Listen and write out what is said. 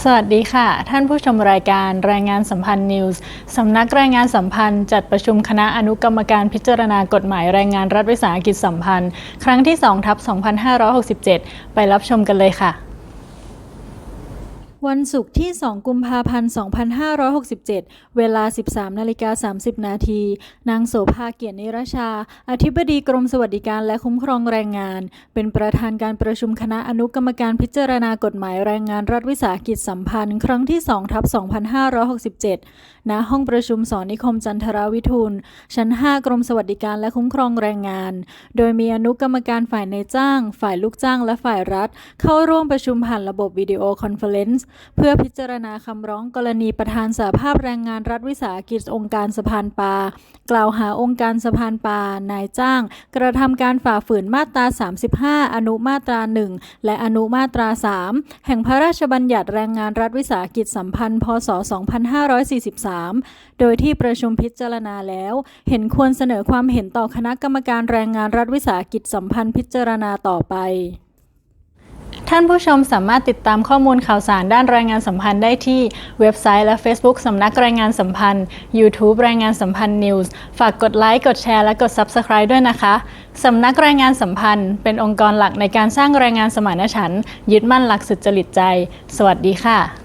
สวัสดีค่ะ ท่านผู้ชมรายการรายงานสัมพันธ์นิวส์สำนักรายงานสัมพันธ์จัดประชุมคณะอนุกรรมการพิจารณากฎหมายแรงงานรัฐวิสาหกิจสัมพันธ์ ครั้งที่2ทับ2567 ไปรับชมกันเลยค่ะ วันศุกร์ที่ 2 กุมภาพันธ์ 2567 เวลา 13นาฬิกา30 นาที นางโสภาเกียรตินิรชา อธิบดีกรมสวัสดิการและคุ้มครองแรงงาน เป็นประธานการประชุมคณะอนุกรรมการพิจารณากฎหมายแรงงานรัฐวิสาหกิจสัมพันธ์ ครั้งที่2ทับ2567ณห้องประชุมสอนนิคมจันทราวิทูล ชั้น 5 กรมสวัสดิการและคุ้มครองแรงงาน โดยมีอนุกรรมการฝ่ายในจ้าง ฝ่ายลูกจ้างและฝ่ายรัฐ เข้าร่วมประชุมผ่านระบบวิดีโอคอนเฟอเรนซ์เพื่อพิจารณาคำร้องกรณีประธานสหภาพแรงงานรัฐวิสาหกิจองค์การสะพานปลากล่าวหาองค์การสะพานปลานายจ้าง กระทำการฝ่าฝืนมาตรา 35 อนุมาตรา 1 และอนุมาตรา 3 แห่งพระราชบัญญัติแรงงานรัฐวิสาหกิจสัมพันธ์ พศ 2543โดยที่ประชุมพิจารณาแล้ว เห็นควรเสนอความเห็นต่อคณะกรรมการแรงงานรัฐวิสาหกิจสัมพันธ์พิจารณาต่อไปท่านผู้ชมสามารถติดตามข้อมูลข่าวสารด้านแรายงานสัมพันธ์ได้ที่เว็บไซต์และ Facebook สำนักแรายงานสัมพันธ์ YouTube รายงานสัมพันธ์ News ฝากกดไลค์ กดแชร์ และกด Subscribe ด้วยนะคะ สำนักแรายงานสัมพันธ์ เป็นองค์กรหลักในการสร้างแรายงานสมานฉันท์ยึดมั่นหลักสุจริตใจ สวัสดีค่ะ